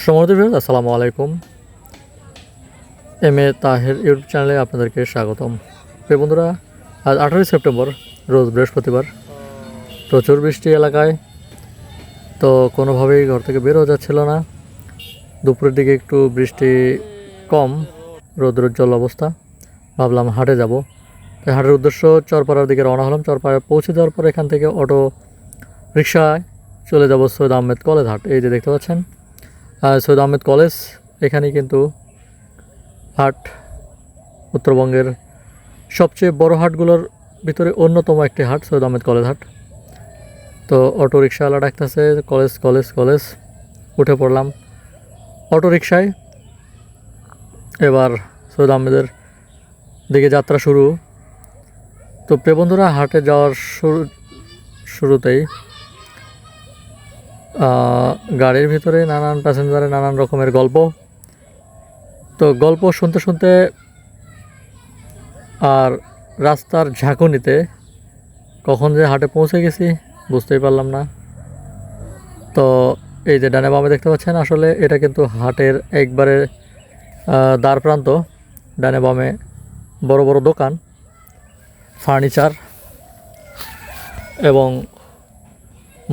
সমর্থ ভিউয়ার্স, আসসালামু আলাইকুম। এম এ তাহের ইউটিউব চ্যানেলে আপনাদেরকে স্বাগতম। প্রিয় বন্ধুরা আজ আঠারোই সেপ্টেম্বর রোজ বৃহস্পতিবার। প্রচুর বৃষ্টি এলাকায় তো কোনোভাবেই ঘর থেকে বেরো যাচ্ছিল না। দুপুরের দিকে একটু বৃষ্টি কম রৌদ্রোজ্জ্বল অবস্থা। ভাবলাম হাটে যাব। তাই হাটের উদ্দেশ্য চরপাড়ার দিকে রওনা হলাম। চরপাড়ায় পৌঁছে দেওয়ার পর এখান থেকে অটো রিক্সায় চলে যাব সৈয়দ আহমেদ কলেজ হাট। এই যে দেখতে পাচ্ছেন সৈয়দ আহমেদ কলেজ এখানে কিন্তু হাট উত্তরবঙ্গের সবচেয়ে বড় হাটগুলোর ভিতরে অন্যতম একটি হাট, সৈয়দ আহমেদ কলেজ হাট। তো অটো রিক্সাওয়ালা ডাকতেছে, কলেজ কলেজ কলেজ। উঠে পড়লাম অটো রিক্সায় এবার সৈয়দ আহমেদের দিকে যাত্রা শুরু। তো প্রিয় বন্ধুরা, হাটে যাওয়ার শুরু, শুরুতেই গাড়ির ভিতরে নানান প্যাসেঞ্জারের নানান রকমের গল্প। তো গল্প শুনতে শুনতে আর রাস্তার ঝাঁকুনিতে কখন যে হাটে পৌঁছে গেছি বুঝতেই পারলাম না। তো এই যে ডানে বামে দেখতে পাচ্ছেন, আসলে এটা কিন্তু হাটের একবারে দ্বার প্রান্ত। ডানে বামে বড় বড় দোকান, ফার্নিচার এবং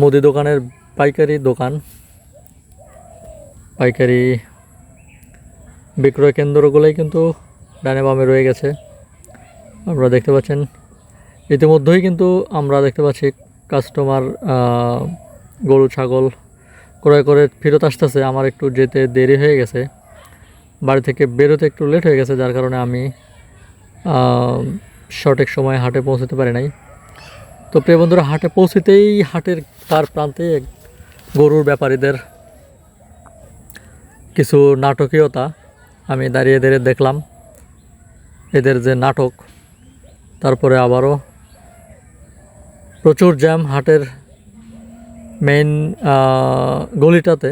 মুদি দোকানের পাইকারি দোকান, পাইকারি বিক্রয় কেন্দ্রগুলোই কিন্তু ডানে বামে রয়ে গেছে। আমরা দেখতে পাচ্ছেন, ইতিমধ্যেই কিন্তু আমরা দেখতে পাচ্ছি কাস্টমার গরু, ছাগল ক্রয় করে ফেরত আসতেছে। আমার একটু যেতে দেরি হয়ে গেছে, বাড়ি থেকে বেরোতে একটু লেট হয়ে গেছে, যার কারণে আমি সঠিক সময় হাটে পৌঁছতে পারি নাই। তো প্রিয় বন্ধুরা, হাটে পৌঁছতেই হাটের তার প্রান্তে গরুর ব্যাপারীদের কিছু নাটকীয়তা আমি দাঁড়িয়ে দাঁড়িয়ে দেখলাম। এদের যে নাটক, তারপরে আবারও প্রচুর জ্যাম হাটের মেইন গলিটাতে,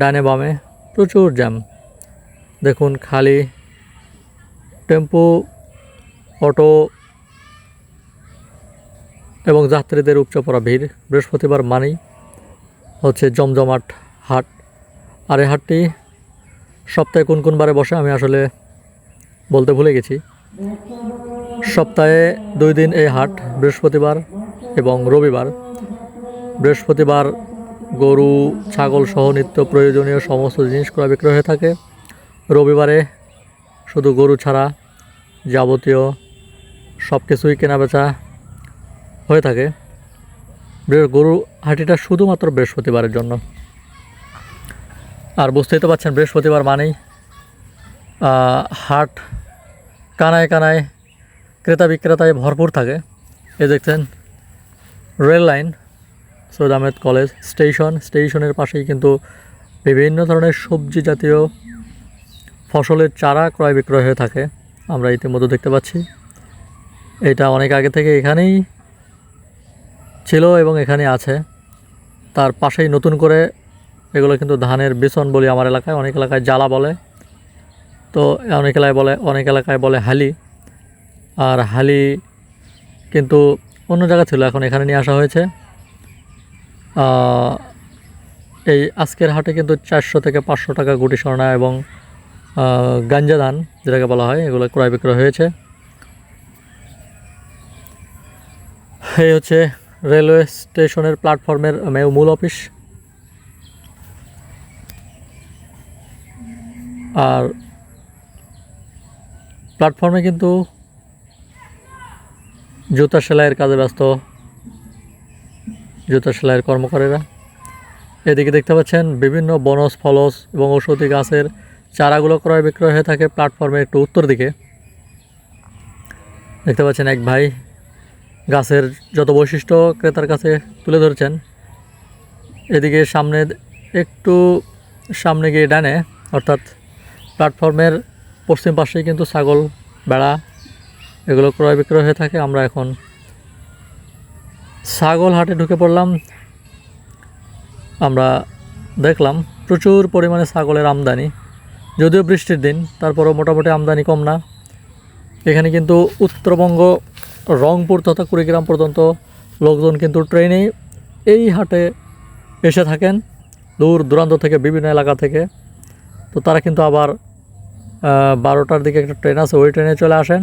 ডানে বামে প্রচুর জ্যাম। দেখুন খালি টেম্পু, অটো এবং যাত্রীদের উপচে পড়া ভিড়। বৃহস্পতিবার মানেই হচ্ছে জমজমাট হাট। আর এই হাটটি সপ্তাহে কোন কোন বারে বসে আমি আসলে বলতে ভুলে গেছি। সপ্তাহে দুই দিন এই হাট, বৃহস্পতিবার এবং রবিবার। বৃহস্পতিবার গরু, ছাগল সহ নিত্য প্রয়োজনীয় সমস্ত জিনিস ক্রয় বিক্রয় হয়ে থাকে। রবিবারে শুধু গরু ছাড়া যাবতীয় সব কিছুই কেনাবেচা হয়ে থাকে। গরু হাটিটা শুধুমাত্র বৃহস্পতিবারের জন্য। আর বুঝতেই তো পারছেন বৃহস্পতিবার মানেই হাট কানায় কানায় ক্রেতা বিক্রেতায় ভরপুর থাকে। এ দেখছেন, rail line, Syed Ahmed college station. স্টেশনের পাশেই কিন্তু বিভিন্ন ধরনের সবজি জাতীয় ফসলের চারা ক্রয় বিক্রয় হয়ে থাকে। আমরা ইতিমধ্যে দেখতে পাচ্ছি। এটা অনেক আগে থেকে এখানেই ছিল এবং এখানে আছে। তার পাশেই নতুন করে এগুলো কিন্তু ধানের বেসন বলি আমার এলাকায়, অনেক এলাকায় জ্বালা বলে। তো অনেক এলাকায় বলে, অনেক এলাকায় বলে হালি। আর হালি কিন্তু অন্য জায়গা ছিল, এখন এখানে নিয়ে আসা হয়েছে। এই আজকের হাটে কিন্তু চারশো থেকে পাঁচশো টাকা গুটি স্বর্ণা এবং গাঞ্জা ধান যেটাকে বলা হয়, এগুলো ক্রয় বিক্রয় হয়েছে। এই হচ্ছে রেলওয়ে স্টেশনের প্ল্যাটফর্মের মূল অফিস। আর প্ল্যাটফর্মে কিন্তু জুতা সেলাইয়ের কাজে ব্যস্ত জুতা সেলাইয়ের কর্মকারীরা। এদিকে দেখতে পাচ্ছেন বিভিন্ন বনস ফলস এবং ঔষধি গাছের চারাগুলো ক্রয় বিক্রয় হয়ে থাকে প্ল্যাটফর্মের একটু উত্তর দিকে। দেখতে পাচ্ছেন এক ভাই গাছের যত বৈশিষ্ট্য ক্রেতার কাছে তুলে ধরছেন, এদিকে সামনে একটু সামনে গিয়ে ডানে, অর্থাৎ প্ল্যাটফর্মের পশ্চিম পাশেই কিন্তু ছাগল, বেড়া এগুলো ক্রয় বিক্রয় হয়ে থাকে। আমরা এখন ছাগল হাটে ঢুকে পড়লাম। আমরা দেখলাম প্রচুর পরিমাণে ছাগলের আমদানি। যদিও বৃষ্টির দিন, তারপরও মোটামুটি আমদানি কম না। এখানে কিন্তু উত্তরবঙ্গ রংপুর তথা কুড়িগ্রাম পর্যন্ত লোকজন কিন্তু ট্রেনে এই হাটে এসে থাকেন, দূর দূরান্ত থেকে বিভিন্ন এলাকা থেকে। তো তারা কিন্তু আবার বারোটার দিকে একটা ট্রেন আছে, ওই ট্রেনে চলে আসেন।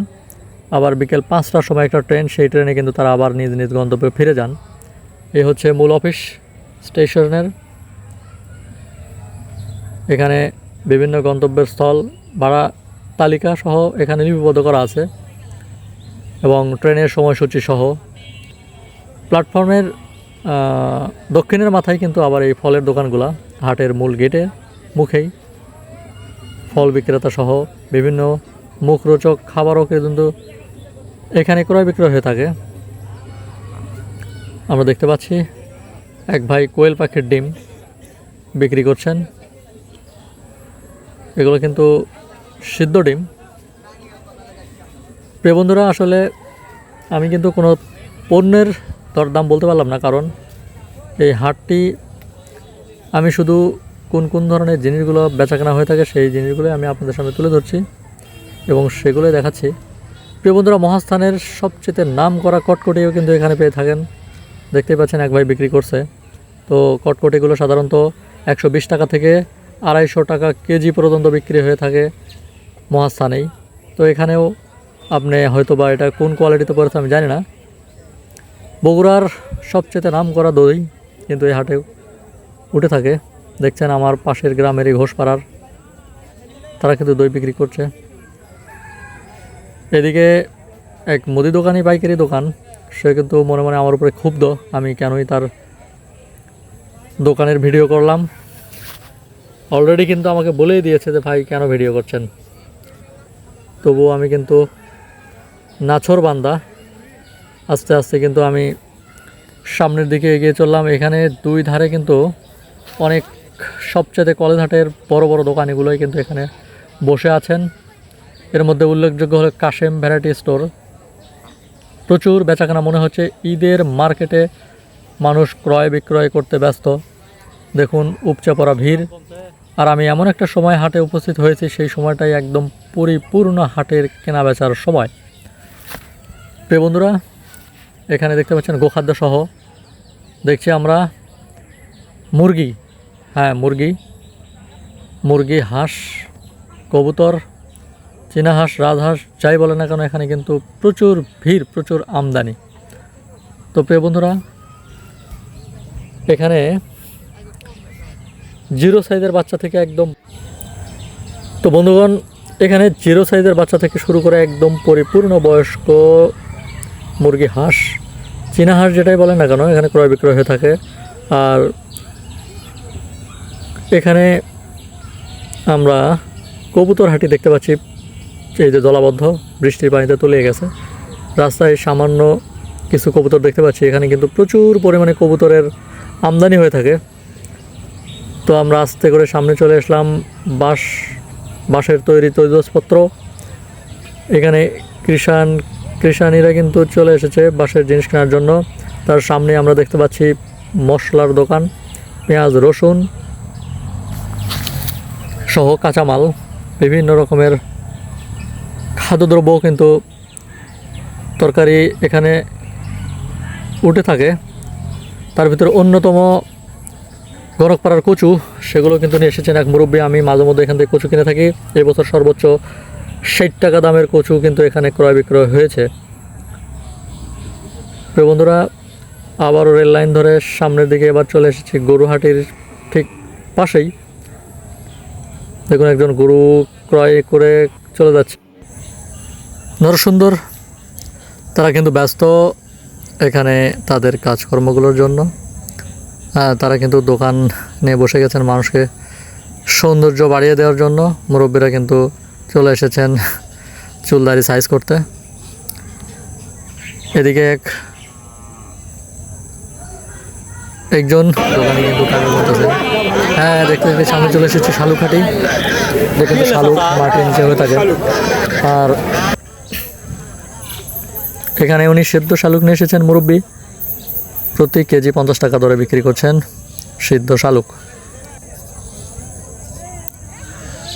আবার বিকেল পাঁচটার সময় একটা ট্রেন, সেই ট্রেনে কিন্তু তারা আবার নিজ নিজ গন্তব্যে ফিরে যান। এই হচ্ছে মূল অফিস স্টেশনের। এখানে বিভিন্ন গন্তব্যের স্থল, ভাড়া, তালিকা সহ এখানে লিপিবদ্ধ করা আছে। এবং ট্রেনের সময়সূচি সহ। প্ল্যাটফর্মের দক্ষিণের মাথায় কিন্তু আবার এই ফলের দোকানগুলা, হাটের মূল গেটে মুখেই ফল বিক্রেতা সহ বিভিন্ন মুখরোচক খাবারও কিন্তু এখানে ক্রয় বিক্রয় হয়ে থাকে। আমরা দেখতে পাচ্ছি এক ভাই কোয়েল পাখির ডিম বিক্রি করছেন। এগুলো কিন্তু সিদ্ধ ডিম। প্রিয় বন্ধুরা, আসলে আমি কিন্তু কোনো পণ্যের দরদাম বলতে পারলাম না, কারণ এই হাটটি আমি শুধু কোন কোন ধরনের জিনিসগুলো বেচাকেনা হয়ে থাকে সেই জিনিসগুলো আমি আপনাদের সামনে তুলে ধরছি এবং সেগুলোই দেখাচ্ছি। প্রিয় বন্ধুরা, মহাস্থানের সবচেয়ে নাম করা কটকটিও কিন্তু এখানে পেয়ে থাকেন। দেখতেই পাচ্ছেন এক ভাই বিক্রি করছে। তো কটকটিগুলো সাধারণত একশো বিশ টাকা থেকে আড়াইশো টাকা কেজি পর্যন্ত বিক্রি হয়ে থাকে মহাস্থানেই। তো এখানেও আপনি হয়তো বা এটা কোন কোয়ালিটিতে পড়েছে আমি জানি না। বগুড়ার সবচেয়ে নাম করা দই কিন্তু এই হাটে উঠে থাকে। দেখছেন আমার পাশের গ্রামের এই ঘোষপাড়ার, তারা কিন্তু দই বিক্রি করছে। এদিকে এক মুদি দোকানি, পাইকারি দোকান, সে কিন্তু মনে মনে আমার উপরে ক্ষুব্ধ। আমি কেনই তার দোকানের ভিডিও করলাম। অলরেডি কিন্তু আমাকে বলেই দিয়েছে যে, ভাই, কেন ভিডিও করছেন? তবুও আমি কিন্তু নাছর বান্দা। আস্তে আস্তে কিন্তু আমি সামনের দিকে এগিয়ে চললাম। এখানে দুই ধারে কিন্তু অনেক সবচেয়ে কলেজহাটের বড় বড় দোকানিগুলোই কিন্তু এখানে বসে আছেন। এর মধ্যে উল্লেখযোগ্য হলো কাশেম ভ্যারাইটি স্টোর। প্রচুর বেচাকেনা মনে হচ্ছে ঈদের মার্কেটে মানুষ ক্রয় বিক্রয় করতে ব্যস্ত। দেখুন, উপচে পড়া ভিড়। আর আমি এমন একটা সময় হাটে উপস্থিত হয়েছি, সেই সময়টাই একদম পরিপূর্ণ হাটের কেনা বেচার সময়। প্রিয় বন্ধুরা, এখানে দেখতে পাচ্ছেন গোখাদ্য সহ দেখছি আমরা মুরগি। হ্যাঁ মুরগি। মুরগি, হাঁস, কবুতর, চীনা হাঁস রাজহাঁস যাই বলে না কেন, এখানে কিন্তু প্রচুর ভিড়, প্রচুর আমদানি। তো প্রিয় বন্ধুরা, এখানে জিরো সাইজের বাচ্চা থেকে একদম তো বন্ধুগণ, এখানে জিরো সাইজের বাচ্চা থেকে শুরু করে একদম পরিপূর্ণ বয়স্ক মুরগি, হাঁস, চীনা হাঁস যেটাই বলেন না কেন, এখানে ক্রয় বিক্রয় হয়ে থাকে। আর এখানে আমরা কবুতর হাটি দেখতে পাচ্ছি, এই যে জলাবদ্ধ, বৃষ্টির পানিতে তলিয়ে গেছে। রাস্তায় সামান্য কিছু কবুতর দেখতে পাচ্ছি, এখানে কিন্তু প্রচুর পরিমাণে কবুতরের আমদানি হয়ে থাকে। তো আমরা আস্তে করে সামনে চলে আসলাম, বাঁশ, বাঁশের তৈরি তৈজসপত্র। এখানে কৃষাণ কৃষাণীরা কিন্তু চলে এসেছে বাঁশের জিনিস কেনার জন্য। তার সামনে আমরা দেখতে পাচ্ছি মশলার দোকান, পেঁয়াজ, রসুন সহ কাঁচামাল, বিভিন্ন রকমের খাদ্যদ্রব্য কিন্তু তরকারি এখানে উঠে থাকে। তার ভিতরে অন্যতম গরকপাড়ার কচু, সেগুলো কিন্তু নিয়ে এসেছেন এক মুরব্বী। আমি মাঝে মধ্যে এখান থেকে কচু কিনে থাকি। এবছর সর্বোচ্চ ষাট টাকা দামের কচু কিন্তু এখানে ক্রয় বিক্রয় হয়েছে। প্রিয় বন্ধুরা, আবারও রেল লাইন ধরে সামনের দিকে এবার চলে এসেছি গরুহাটির ঠিক পাশেই। দেখুন, একজন গরু ক্রয় করে চলে যাচ্ছে। নরসুন্দর, তারা কিন্তু ব্যস্ত এখানে তাদের কাজকর্মগুলোর জন্য। তারা কিন্তু দোকান নিয়ে বসে গেছেন মানুষকে সৌন্দর্য বাড়িয়ে দেওয়ার জন্য। মুরব্বীরা কিন্তু চলে এসেছেন চুলদারি সাইজ করতে। এদিকে এক একজন দোকানে কিন্তু হ্যাঁ দেখতে দেখতে সামনে চলে এসেছে শালুকাটি। এটা কিন্তু শালুক মাটির নিচে হয়ে থাকে। আর এখানে উনি সেদ্ধ শালুক নিয়ে এসেছেন, মুরব্বী। প্রতি কেজি পঞ্চাশ টাকা দরে বিক্রি করছেন সিদ্ধ শালুক।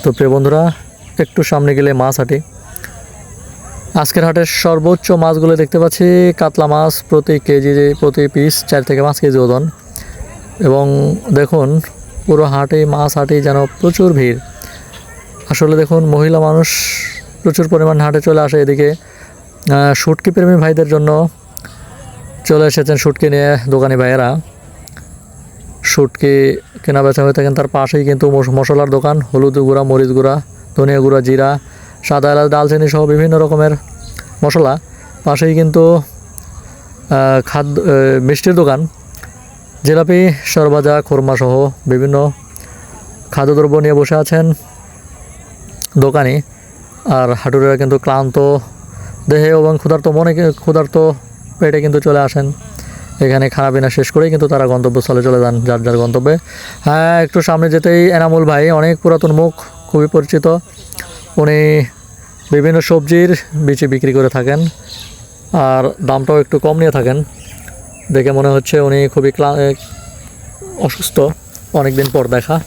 তো প্রিয় বন্ধুরা একটু সামনে গেলে মাছ হাঁটি। আজকের হাটের সর্বোচ্চ মাছগুলো দেখতে পাচ্ছি, কাতলা মাছ প্রতি কেজি প্রতি পিস চার থেকে পাঁচ কেজি ওজন। এবং দেখুন, পুরো হাটে মাছ হাটেই যেন প্রচুর ভিড়। আসলে দেখুন, মহিলা মানুষ প্রচুর পরিমাণ হাটে চলে আসে এদিকে। শুটকি প্রেমী ভাইদের জন্য চলে এসেছেন শুটকি নিয়ে দোকানি ভাইয়েরা। শুটকি কেনা বেচা হয়ে থাকেন, তার পাশেই কিন্তু মশ- মশলার দোকান, হলুদ গুঁড়া, মরিচ গুঁড়া। ধনিয়া গুঁড়া, জিরা, সাদা এলাচ দালচিনি সহ বিভিন্ন রকমের মশলা। পাশেই কিন্তু খাদ্য মিষ্টির দোকান। জিলাপি, সরবাজা, খোরমা সহ বিভিন্ন খাদ্যদ্রব্য নিয়ে বসে আছেন দোকানি। আর হাঁটুরেরা কিন্তু ক্লান্ত দেহে এবং ক্ষুধার্ত মনে, ক্ষুধার্ত পেটে কিন্তু চলে আসেন। এখানে খানা পিনা শেষ করেই কিন্তু তারা গন্তব্যস্থলে চলে যান, যার যার গন্তব্যে। হ্যাঁ একটু সামনে যেতেই এনামুল ভাই, অনেক পুরাতন মুখ। খুবই পরিচিত। উনি বিভিন্ন সবজির বিচি বিক্রি করে থাকেন আর দামটাও একটু কম নিয়ে থাকেন। দেখে মনে হচ্ছে উনি খুবই অসুস্থ। অনেক দিন পর দেখা।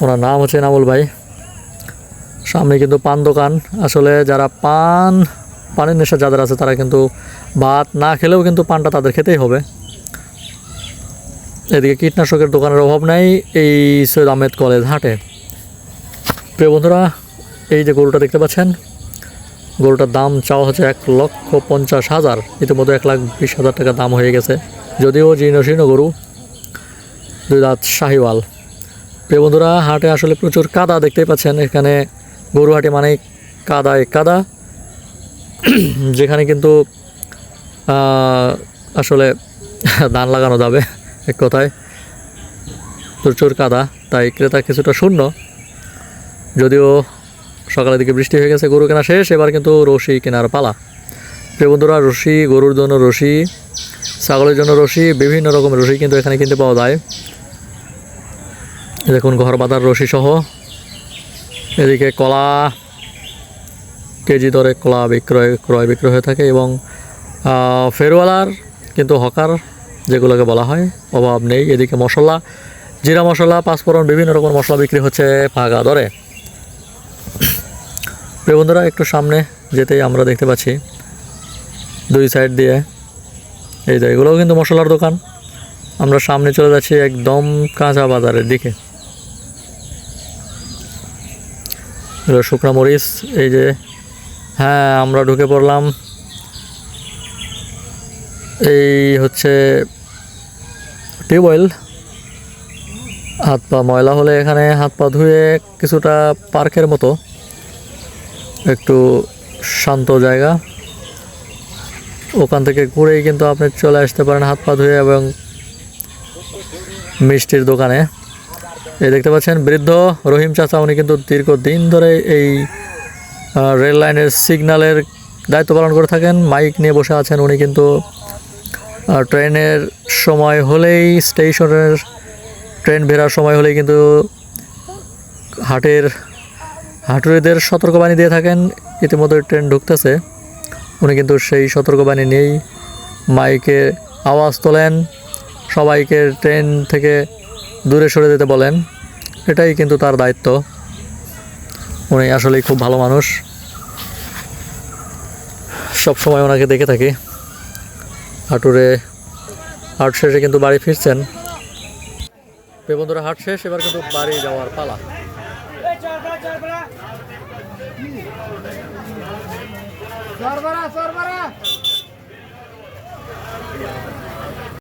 ওনার নাম হচ্ছে এনামুল ভাই। সামনে কিন্তু পান দোকান। আসলে যারা পান, পানের নেশা যাদের আছে তারা কিন্তু ভাত না খেলেও কিন্তু পানটা তাদের খেতেই হবে। এদিকে কীটনাশকের দোকানের অভাব নাই। এই সৈয়দ আহমেদ কলেজ হাটে। প্রিয় বন্ধুরা, এই যে গরুটা দেখতে পাচ্ছেন, গরুটার দাম চাওয়া হচ্ছে এক লক্ষ পঞ্চাশ হাজার। ইতিমধ্যে এক লাখ বিশ হাজার টাকা দাম হয়ে গেছে। যদিও জীর্ণ শীর্ণ গরু, দুই দাঁত শাহিওয়াল। প্রিয় বন্ধুরা, হাটে আসলে প্রচুর কাদা দেখতেই পাচ্ছেন। এখানে গরু হাটে মানে কাদায় কাদা। যেখানে কিন্তু আসলে ধান লাগানো যাবে এক কথায়। প্রচুর কাদা, তাই ক্রেতা কিছুটা শূন্য। যদিও সকালের দিকে বৃষ্টি হয়ে গেছে, গরু কেনা শেষ, এবার কিন্তু রশি কেনার পালা। প্রিয় বন্ধুরা, রশি, গরুর জন্য রশি, ছাগলের জন্য রশি, বিভিন্ন রকমের রশি কিন্তু এখানে কিনতে পাওয়া যায়। দেখুন, ঘর বাঁধার রশি সহ। এদিকে কলা, কেজি দরে কলা বিক্রয়, ক্রয় বিক্রয় হয়ে থাকে এবং ফেরওয়ালার কিন্তু হকার, যেগুলোকে বলা হয়, অভাব নেই। এদিকে মশলা, জিরা মশলা, পাঁচফোড়ন, বিভিন্ন রকম মশলা বিক্রি হচ্ছে ফাঁকা দরে। প্রিয় বন্ধুরা, একটু সামনে যেতেই আমরা দেখতে পাচ্ছি দুই সাইড দিয়ে। এই যে এগুলোও কিন্তু মশলার দোকান। আমরা সামনে চলে যাচ্ছি একদম কাঁচা বাজারের দিকে। শুকনা মরিচ, এই যে হ্যাঁ আমরা ঢুকে পড়লাম। এই হচ্ছে টিউবওয়েল হাত পা ময়লা হলে এখানে হাত পা ধুয়ে কিছুটা পার্কের মতো একটু শান্ত জায়গা। ওখান থেকে ঘুরেই কিন্তু আপনি চলে আসতে পারেন হাত পা ধুয়ে এবং মিষ্টির দোকানে। এই দেখতে পাচ্ছেন বৃদ্ধ রহিম চাচা, উনি কিন্তু দীর্ঘদিন ধরে এই রেল লাইনের সিগন্যালের দায়িত্ব পালন করে থাকেন। মাইক নিয়ে বসে আছেন উনি কিন্তু ট্রেনের সময় হলেই, স্টেশনের ট্রেন বেরার সময় হলেই কিন্তু হাটের হাটুরিদের সতর্কবাণী দিয়ে থাকেন, ইতিমধ্যে ট্রেন ঢুকতেছে। উনি কিন্তু সেই সতর্কবাণী নিয়েই মাইকে আওয়াজ তোলেন, সবাইকে ট্রেন থেকে দূরে সরে যেতে বলেন। এটাই কিন্তু তার দায়িত্ব। উনি আসলেই খুব ভালো মানুষ। সব সময় ওনাকে দেখে থাকি। হাটুরে হাট শেষে কিন্তু বাড়ি ফিরছেন। বন্ধুরা, হাট শেষ, এবার কিন্তু বাড়ি যাওয়ার পালা। सरबरा सरबरा.